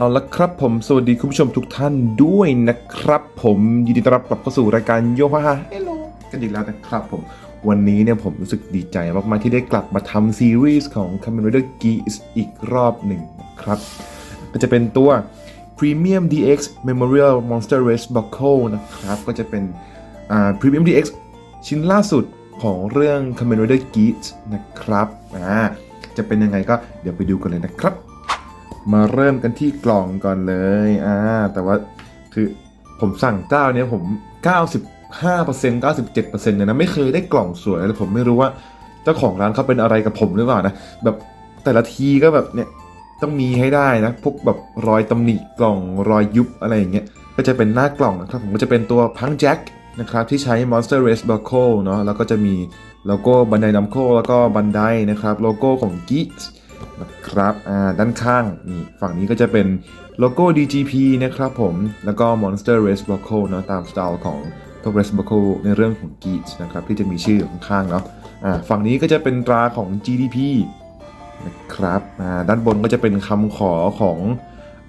เอาละครับผมสวัสดีคุณผู้ชมทุกท่านด้วยนะครับ ผมยินดีต้อนรับกลับเข้าสู่รายการโยฮาฮาเฮลโลกันอีกแล้วนะครับผมวันนี้เนี่ยผมรู้สึกดีใจมากๆที่ได้กลับมาทำซีรีส์ของ Kamen Rider Geese อีกรอบหนึ่งนะครับก็จะเป็นตัว Premium DX Memorial Monster Race Buckle นะครับ ก็จะเป็นอ่า Premium DX ชิ้นล่าสุดของเรื่อง Kamen Rider Geese นะครับอ่าจะเป็นยังไงก็เดี๋ยวไปดูกันเลยนะครับ มาเริ่มกันที่กล่องก่อนเลยอ่าแต่ว่าคือผมสั่งเจ้าเนี้ยผม 95% 97%เลยนะไม่เคยได้กล่องสวยเลยผมไม่รู้ว่าเจ้าของร้านเขาเป็นอะไรกับผมหรือเปล่านะแบบแต่ละทีก็แบบเนี่ยต้องมีให้ได้นะพวกแบบรอยตำหนิกล่องรอยยุบอะไรอย่างเงี้ยก็จะเป็นหน้ากล่องนะครับผมก็จะเป็นตัวพังแจ็คนะครับที่ใช้ Monster Race Buckle เนาะแล้วก็จะมีโลโก้บันไดนัมโคแล้วก็บันไดนะครับโลโก้ของ Geeks นะครับอ่าด้านข้างนี่ฝั่งนี้ก็จะเป็นโลโก้ DGP นะครับผม แล้วก็ Monster Race Buckle เนอะตามสไตล์ของพว Race Buckle ในเรื่องของ g e e นะครับที่จะมีชื่อข้างๆเนาะอ่าฝั่งนี้ก็จะเป็นตราของ GDP นะครับอ่าด้านบนก็จะเป็นคำขอของ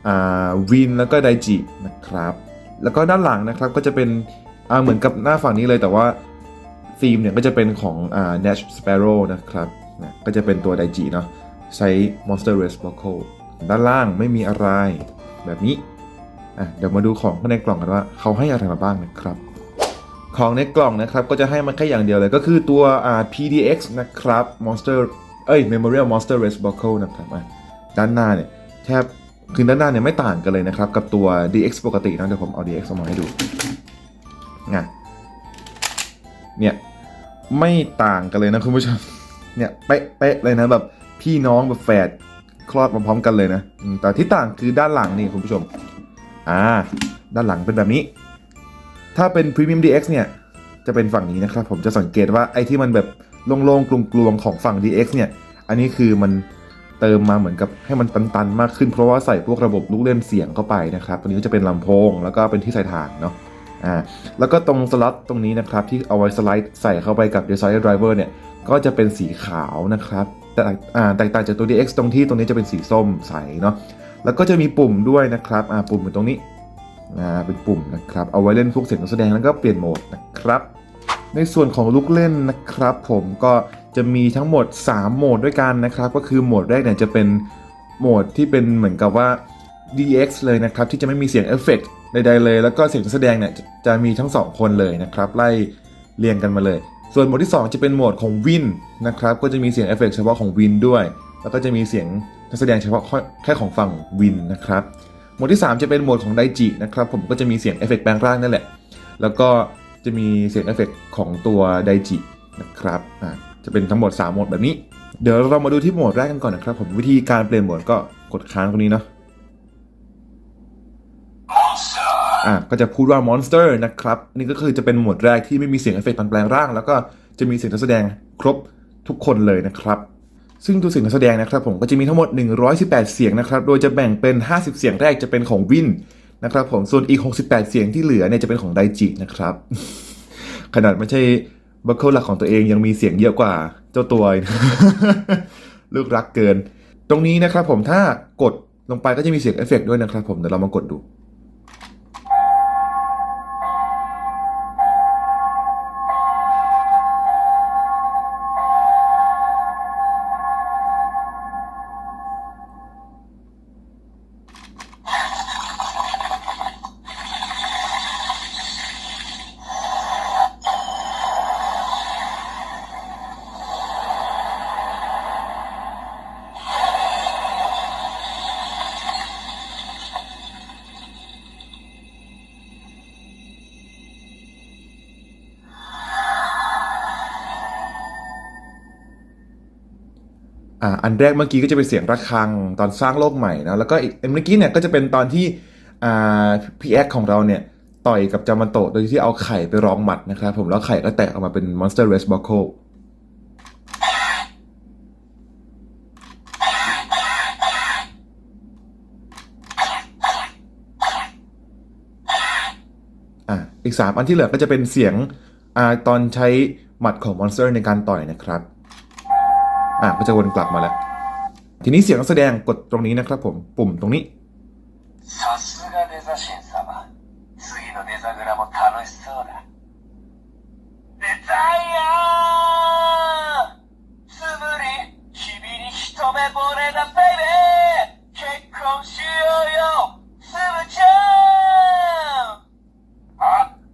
อ่าวินแล้วก็ไดจินะครับแล้วก็ด้านหลังนะครับก็จะเป็นอ่าเหมือนกับหน้าฝั่งนี้เลยแต่ว่าธีมเนี่ยก็จะเป็นของอ่า Nash Sparrow นะครับก็จะเป็นตัวไดจิเนาะ ใช้ Monster Race Buckle ด้านล่างไม่มีอะไรแบบนี้อะเดี๋ยวมาดูของข้างในกล่องกันว่าเขาให้อะไรมาบ้างนะครับ ของในกล่องนะครับก็จะให้มาแค่อย่างเดียวเลยก็คือตัวอ่า PDX นะครับ Monster เอ้ย Memorial Monster Race Buckle นะครับอะด้านหน้าเนี่ยแทบคือด้านหน้าเนี่ยไม่ต่างกันเลยนะครับ กับตัว DX ปกตินะเดี๋ยวผมเอา DX ออกมาให้ดูไงเนี่ยไม่ต่างกันเลยนะคุณผู้ชมเนี่ยเป๊ะๆเลยนะแบบ พี่น้องแบบแฝดคลอดมาพร้อมกันเลยนะแต่ที่ต่างคือด้านหลังนี่คุณผู้ชม อ่า ด้านหลังเป็นแบบนี้ ถ้าเป็น Premium DX เนี่ย จะเป็นฝั่งนี้นะครับ ผมจะสังเกตว่าไอ้ที่มันแบบโล่งๆกลวงๆของฝั่ง DX เนี่ย อันนี้คือมันเติมมาเหมือนกับให้มันตันๆ มากขึ้นเพราะว่าใส่พวกระบบลูกเล่นเสียงเข้าไปนะครับตัวนี้ก็จะเป็นลำโพง แล้วก็เป็นที่ใส่ถ่านเนาะอ่าแล้วก็ตรงสล็อตตรงนี้นะครับที่เอาไว้สไลด์ใส่เข้าไปกับ Desire Driver เนี่ยก็จะเป็นสีขาวนะครับ แต่แตกต่างจากตัว DX ตรงที่ตรงนี้จะเป็นสีส้มใสเนาะแล้วก็จะมีปุ่มด้วยนะครับอ่าปุ่มอยู่ตรงนี้อ่าเป็นปุ่มนะครับเอาไว้เล่นพวกเสียงแสดงแล้วก็เปลี่ยนโหมดนะครับในส่วนของลูกเล่นนะครับ ผมก็จะมีทั้งหมด 3 โหมดด้วยกันนะครับ ก็คือโหมดแรกเนี่ยจะเป็นโหมดที่เป็นเหมือนกับว่า DX เลยนะครับ ที่จะไม่มีเสียงเอฟเฟกต์ใดๆเลย แล้วก็เสียงแสดงเนี่ยจะจะมีทั้ง 2 คนเลยนะครับ ไล่เรียงกันมาเลย ส่วนโหมดที่ 2 จะเป็นโหมดของวินนะครับ ก็จะมีเสียงเอฟเฟกต์เฉพาะของวินด้วย แล้วก็จะมีเสียงนักแสดงเฉพาะแค่ของฝั่งวินนะครับโหมดที่ 3 จะเป็นโหมดของไดจินะครับ ผมก็จะมีเสียงเอฟเฟกต์แปลงร่างนั่นแหละ แล้วก็จะมีเสียงเอฟเฟกต์ของตัวไดจินะครับอ่าจะเป็นทั้งหมด3โหมดแบบนี้ เดี๋ยวเรามาดูที่โหมดแรกกันก่อนนะครับ ผมวิธีการเปลี่ยนโหมดก็กดค้างตรงนี้เนาะ อะก็จะพูดว่า monster นะครับอันนี่ก็คือจะเป็นหมวดแรกที่ไม่มีเสียงเอฟเฟกต์ตอนแปลงร่าง แล้วก็จะมีเสียงนักแสดงครบทุกคนเลยนะครับ ซึ่งตัวเสียงนักแสดงนะครับผมก็จะมีทั้งหมด 118 เสียงนะครับ โดยจะแบ่งเป็น 50 เสียงแรกจะเป็นของวินนะครับผมส่วนอีก 68 เสียงที่เหลือเนี่ยจะเป็นของไดจินะครับ ขนาดไม่ใช่บัคเคิลหลักของตัวเองยังมีเสียงเยอะกว่าเจ้าตัวลูกรักเกิน ตรงนี้นะครับผมถ้ากดลงไปก็จะมีเสียงเอฟเฟกต์ด้วยนะครับผมเดี๋ยวเรามากดดู อ่าอันแรกเมื่อกี้ก็จะเป็นเสียงระฆังตอนสร้างโลกใหม่นะแล้วก็อีกเมื่อกี้เนี่ยก็จะเป็นตอนที่อ่าพี่แอคของเราเนี่ยต่อยกับจามันโตะโดยที่เอาไข่ไปรองหมัดนะครับผมแล้วไข่ก็แตกออกมาเป็น Monster Race Buckle อะอีก 3 อันที่เหลือก็จะเป็นเสียงอ่าตอนใช้หมัดของมอนสเตอร์ในการต่อยนะครับ อะมันจะวนกลับมาแล้ว ทีนี้เสียงแสดงกดตรงนี้นะครับผมปุ่มตรงนี้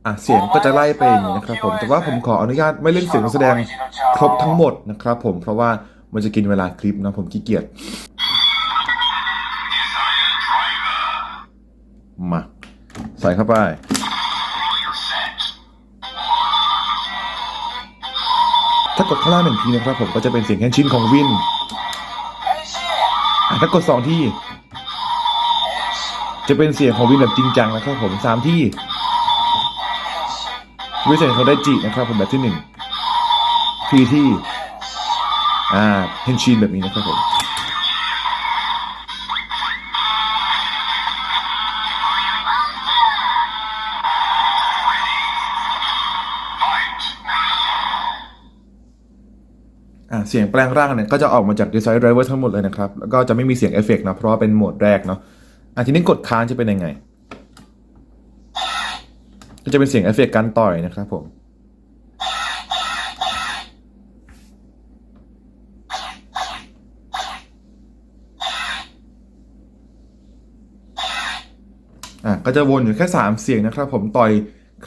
อะเสียงก็จะไล่ไปอย่างนี้นะครับผม แต่ว่าผมขออนุญาตไม่เล่นเสียงแสดงครบทั้งหมดนะครับผม เพราะว่า มันจะกินเวลาคลิปนะผมขี้เกียจมาใส่เข้าไป ถ้ากดข้างล่างหนึ่งทีนะครับผมก็จะเป็นเสียงแค่ชิ้นของวิน ถ้ากดสองที่ จะเป็นเสียงของวินแบบจริงจังนะครับผมสามที่วิเสียงเขาได้จินะครับผมแบบที่หนึ่งทีที่ อ่าเฮนชินแบบนี้นะครับผมอ่าเสียงแปลงร่างเนี่ยก็จะออกมาจาก Design Driver ทั้งหมดเลยนะครับ แล้วก็จะไม่มีเสียงเอฟเฟกต์นะ เพราะว่าเป็นโหมดแรกเนาะอะทีนี้กดค้างจะเป็นยังไง ก็จะเป็นเสียงเอฟเฟกต์การต่อยนะครับผม อะ ก็จะวนอยู่แค่ 3 เสียงนะครับผมต่อย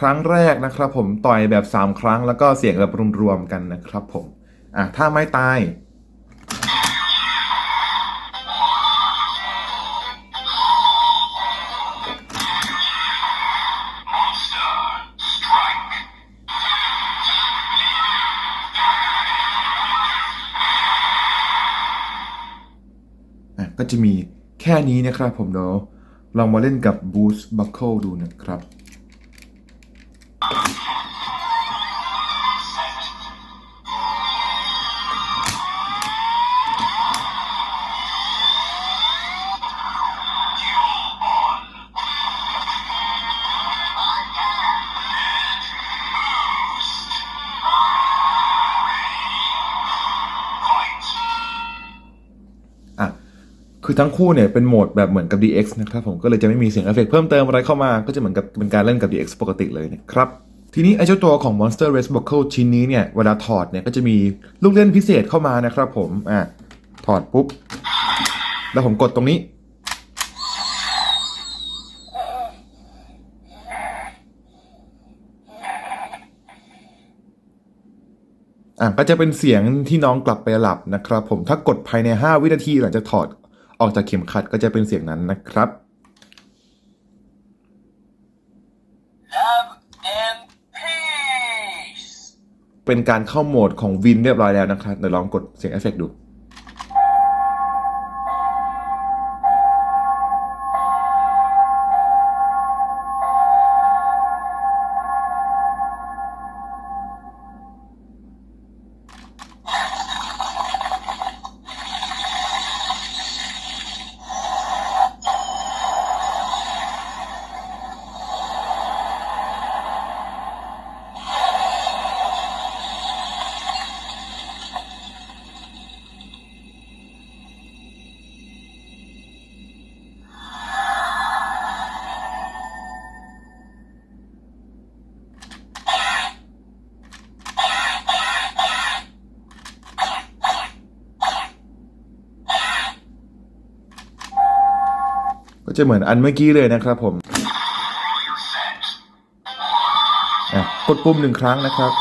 ครั้งแรกนะครับผมต่อยแบบ 3 ครั้งแล้วก็เสียงแบบรวมๆกันนะครับผมอะถ้าไม่ตายอะก็จะมีแค่นี้นะครับผมเดี๋ยว ลองมาเล่นกับ Boost Buckle ดูนะครับ คือทั้งคู่เนี่ยเป็นโหมดแบบเหมือนกับ DX นะครับผมก็เลยจะไม่มีเสียงเอฟเฟกต์เพิ่มเติมอะไรเข้ามาก็จะเหมือนกับเป็นการเล่นกับ DX ปกติเลยนะครับทีนี้ไอ้เจ้าตัวของ Monster Race Buckle ชิ้นนี้เนี่ยเวลาถอดเนี่ยก็จะมีลูกเล่นพิเศษเข้ามานะครับผมอะถอดปุ๊บ แล้วผมกดตรงนี้ อะก็จะเป็นเสียงที่น้องกลับไปหลับนะครับผมถ้ากดภายใน 5 วินาทีหลังจากถอด ออกจากเข็มขัดก็จะเป็นเสียงนั้นนะครับ Love and Peace เป็นการเข้าโหมดของวินเรียบร้อยแล้วนะครับเดี๋ยวลองกดเสียงเอฟเฟกต์ดู ก็จะเหมือนอันเมื่อกี้เลยนะครับผมกดปุ่มหนึ่งครั้งนะครับ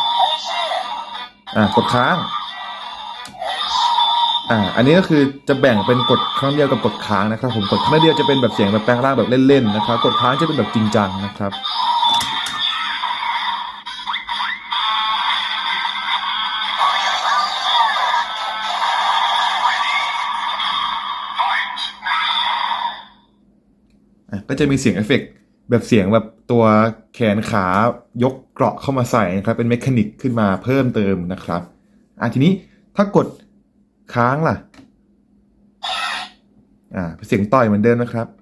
อะกดค้างอ่าอันนี้ก็คือจะแบ่งเป็นกดครั้งเดียวกับกดค้างนะครับ ผมกดครั้งเดียวจะเป็นแบบเสียงแบบแปลงร่างแบบเล่นๆนะครับ กดค้างจะเป็นแบบจริงจังนะครับ จะมีเสียงเอฟเฟกต์แบบเสียงแบบตัวแขนขายกเกราะเข้ามาใส่นะครับ เป็นเมคานิกขึ้นมาเพิ่มเติมนะครับอะทีนี้ถ้ากดค้างล่ะ อ่าเสียงต่อยเหมือนเดิมนะครับ「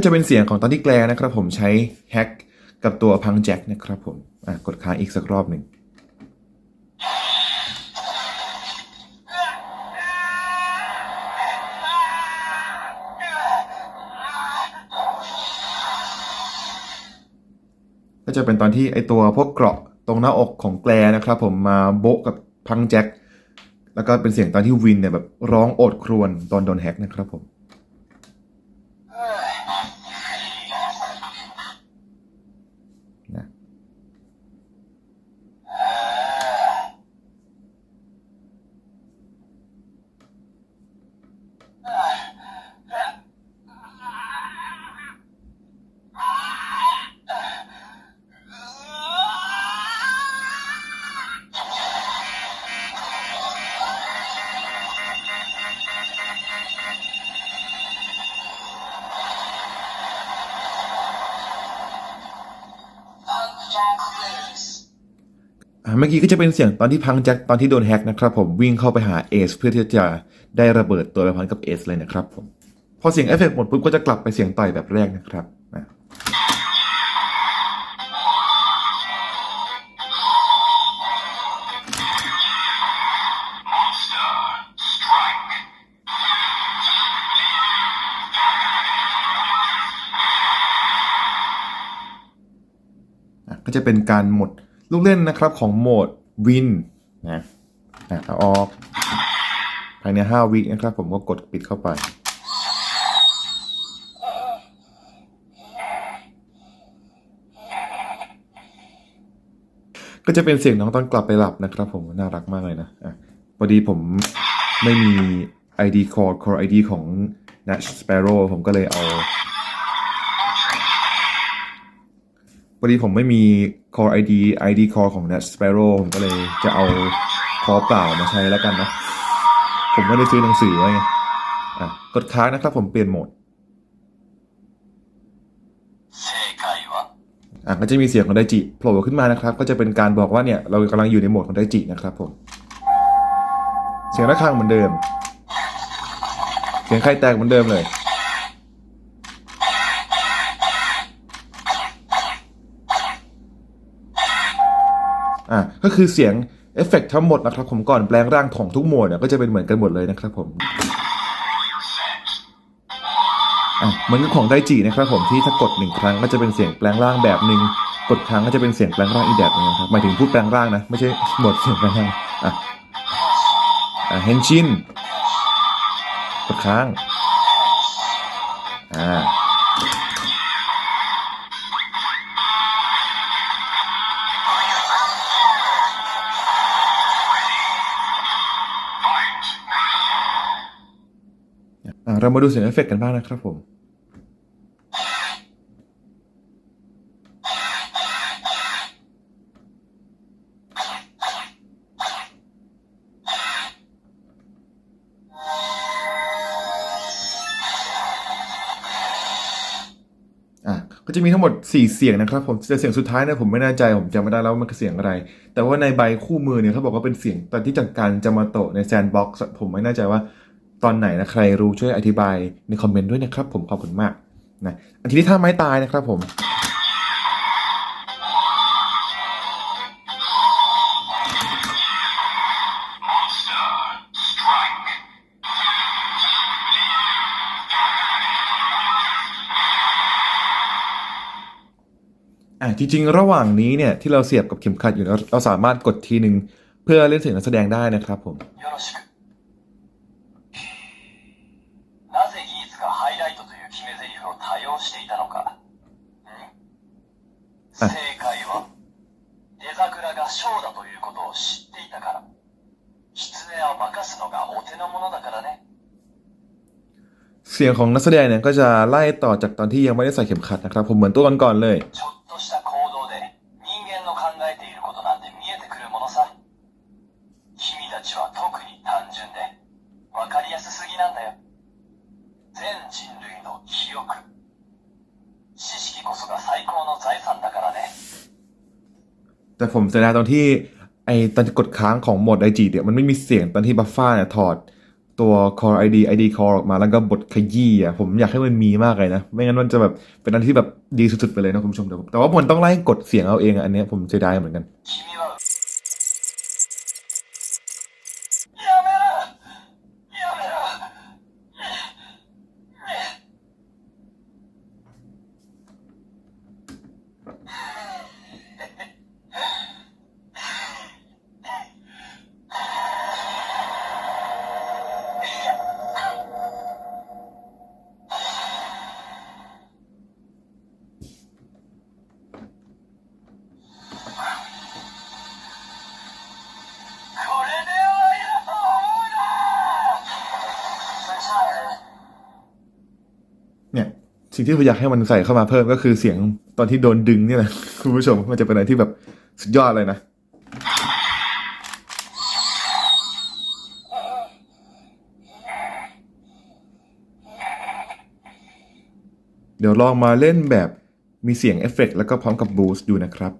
ก็จะเป็นเสียงของตอนที่แกลนะครับผมใช้แฮกกับตัวพังแจ็คนะครับผมกดค้างอีกสักรอบหนึ่งก็จะเป็นตอนที่ไอตัวพวกเกราะตรงหน้าอกของแกลนะครับผมมาโบะกับพังแจ็คแล้วก็เป็นเสียงตอนที่วินเนี่ยแบบร้องโอดครวญตอนโดนแฮกนะครับผม เมื่อกี้ก็จะเป็นเสียงตอนที่พังแจ็คตอนที่โดนแฮกนะครับผมวิ่งเข้าไปหาเอสเพื่อที่จะได้ระเบิดตัวไปพร้อมกับเอสเลยนะครับผมพอเสียงเอฟเฟกต์หมดปุ๊บก็จะกลับไปเสียงต่อยแบบแรกนะครับก็จะเป็นการหมด ลูกเล่นนะครับของโหมดวินนะอะเอาออกภายใน 5 วินะครับ ผมก็กดปิดเข้าไป ก็จะเป็นเสียงน้องตอนกลับไปหลับนะครับ ผมน่ารักมากเลยนะอะพอดีผมไม่มี ID core core ID ของ Nash Sparrow ผมก็เลยเอา พอดีผมไม่มี call ID ID call ของ Nat Sparrow ผมก็เลยจะเอา call เปล่ามาใช้แล้วกันนะ ผมไม่ได้ซื้อหนังสือไว้อะกดค้างนะครับผมเปลี่ยนโหมดอะก็จะมีเสียงของไดจิโผล่ขึ้นมานะครับ ก็จะเป็นการบอกว่าเนี่ย เรากำลังอยู่ในโหมดของไดจินะครับผม เสียงระฆังเหมือนเดิม เสียงไข่แตกเหมือนเดิมเลย อะก็คือเสียงเอฟเฟกต์ทั้งหมดนะครับผมก่อนแปลงร่างของทุกโหมดเนี่ยก็จะเป็นเหมือนกันหมดเลยนะครับผมอะเหมือนกับของไดจินะครับผมที่ถ้ากดหนึ่งครั้งก็จะเป็นเสียงแปลงร่างแบบหนึ่งกดครั้งก็จะเป็นเสียงแปลงร่างอีกแบบหนึงครับหมายถึงพูดแปลงร่างนะไม่ใช่หมดเสียงแปลงร่างอะอะเฮนชินกดค้างอ่า เรามาดูเสียงเอฟเฟกต์กันบ้างนะครับผมอะก็จะมีทั้งหมด 4 เสียงนะครับผมแต่เสียงสุดท้ายเนี่ยผมไม่แน่ใจผมจำไม่ได้แล้วว่ามันคือเสียงอะไร แต่ว่าในใบคู่มือเนี่ยเขาบอกว่าเป็นเสียงตอนที่จัดการจะมาโตในแซนด์บ็อกซ์ผมไม่แน่ใจว่า ตอนไหนนะใครรู้ช่วยอธิบายในคอมเมนต์ด้วยนะครับ ผมขอบคุณมากนะอันทีนี้ท่าไม้ตายนะครับผมอะจริงๆ ระหว่างนี้เนี่ยที่เราเสียบกับเข็มขัดอยู่เราเราสามารถกดทีหนึ่งเพื่อเล่นเสียงนักแสดงได้นะครับผม 正解は、デザグラがショーだということを知っていたから。狐は任すのがお手の物だからね。 เสียงของนักแสดงเนี่ยก็จะไล่ต่อจากตอนที่ยังไม่ได้ใส่เข็มขัดนะครับ ผมเหมือนตัวก่อนๆเลย แต่ผมเสียดายตอนที่ไอตอนกดค้างของโหมดไอจีเนี่ยมันไม่มีเสียงตอนที่บัฟฟ้าเนี่ยถอดตัว Core ID ID Core ออกมาแล้วก็บทขยี้อะผมอยากให้มันมีมากเลยนะ ไม่งั้นมันจะแบบเป็นอันที่แบบดีสุดๆไปเลยนะคุณผู้ชมแต่ว่ามันต้องไล่กดเสียงเอาเองอะอันเนี้ยผมเสียดายเหมือนกัน สิ่งที่ผมอยากให้มันใส่เข้ามาเพิ่มก็คือเสียงตอนที่โดนดึงเนี่ยนะคุณผู้ชมมันจะเป็นอะไรที่แบบสุดยอดเลยนะเดี๋ยวลองมาเล่นแบบมีเสียงเอฟเฟกต์แล้วก็พร้อมกับบูสต์ดูนะครับ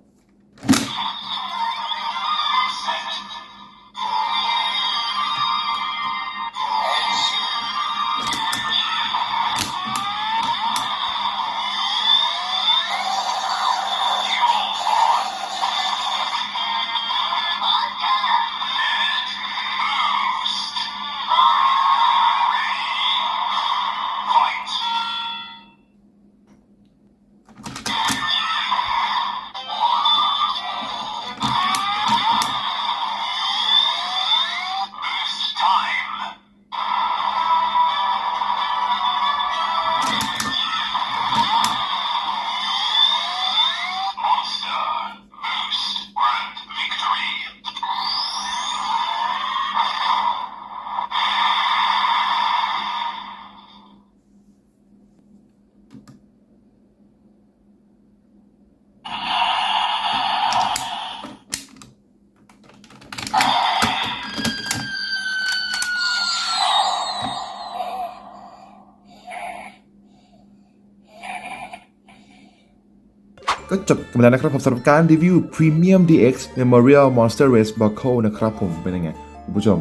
จบกันไปแล้วนะครับผมสำหรับการรีวิว Premium DX Memorial Monster Race Buckle นะครับผมเป็นยังไงคุณผู้ชม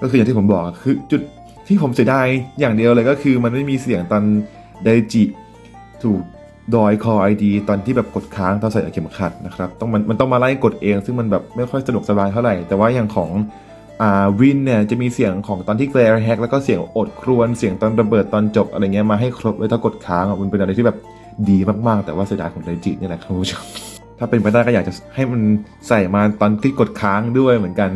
ก็คืออย่างที่ผมบอกคือจุดที่ผมเสียดายอย่างเดียวเลยก็คือมันไม่มีเสียงตอนไดจิถูกดอยคอไอดีตอนที่แบบกดค้างตอนใส่เข็มขัดนะครับต้องมันมันต้องมาไล่กดเอง ซึ่งมันแบบไม่ค่อยสะดวกสบายเท่าไหร่ แต่ว่าอย่างของอ่าวินเนี่ยจะมีเสียงของตอนที่แกลแฮกแล้วก็เสียงอดครวญเสียงตอนระเบิดตอนจบอะไรเงี้ยมาให้ครบเลยถ้ากดค้างอะมันเป็นอะไรที่แบบ ดีมากๆ แต่ว่าเสียดายของไดจินี่แหละครับคุณผู้ชมถ้าเป็นไปได้ก็อยากจะให้มันใส่มาตอนที่กดค้างด้วยเหมือนกัน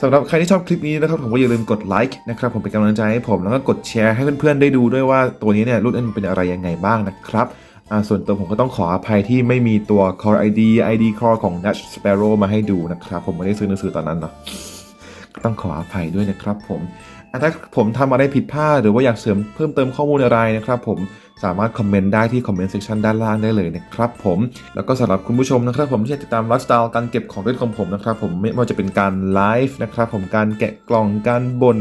สำหรับใครที่ชอบคลิปนี้นะครับผมก็อย่าลืมกดไลค์นะครับผมเป็นกำลังใจให้ผมแล้วก็กดแชร์ให้เพื่อนๆได้ดูด้วยว่าตัวนี้เนี่ยรุ่นนั้นเป็นอะไรยังไงบ้างนะครับส่วนตัวผมก็ต้องขออภัยที่ไม่มีตัว Core ID ID Core ของ Dutch Sparrow มาให้ดูนะครับ ผมไม่ได้ซื้อหนังสือตอนนั้นเนาะต้องขออภัยด้วยนะครับผม ถ้าผมทำอะไรผิดพลาดหรือว่าอยากเสริมเพิ่มเติมข้อมูลอะไรนะครับผมสามารถคอมเมนต์ได้ที่คอมเมนต์เซ c ชันด้านล่างได้เลยนะครับผมแล้วก็สำหรับคุณผู้ชมนะครับผมที่ติดตามไลฟ์สไตล์การเก็บของเล่นของผมนะครับผมไม่ว่าจะเป็นการไลฟ์นะครับผมการแกะกล่องการบน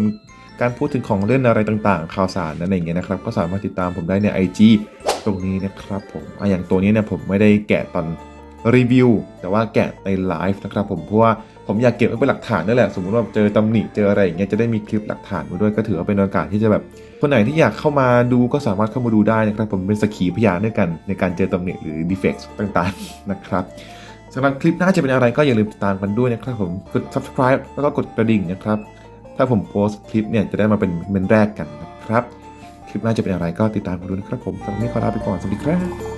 การพูดถึงของเล่นอะไรต่างๆ ข่าวสารนั่นเองนะครับ ก็สามารถติดตามผมได้ใน IG ตรงนี้นะครับผมออย่างตัวนี้เนี่ยผมไม่ได้แกะตอนรีวิวแต่ว่าแกะในไลฟ์นะครับผมเพราะว่า ผมอยากเก็บไว้เป็นหลักฐานนั่นแหละ สมมติว่าเจอตำหนิเจออะไรอย่างเงี้ยจะได้มีคลิปหลักฐานมาด้วยก็ถือว่าเป็นโอกาสที่จะแบบคนไหนที่อยากเข้ามาดูก็สามารถเข้ามาดูได้นะครับผมเป็นสกีพยานด้วยกัน ในการเจอตำหนิหรือ defects ต่างๆนะครับสำหรับคลิปหน้าจะเป็นอะไรก็อย่าลืมติดตามกันด้วยนะครับผมกด subscribe แล้วก็กดกระดิ่งนะครับ ถ้าผมโพสต์คลิปเนี่ยจะได้มาเป็นเป็นแรกกันนะครับ คลิปหน้าจะเป็นอะไรก็ติดตามกันดูนะครับผมสำหรับวันนี้ขอลาไปก่อนสวัสดีครับ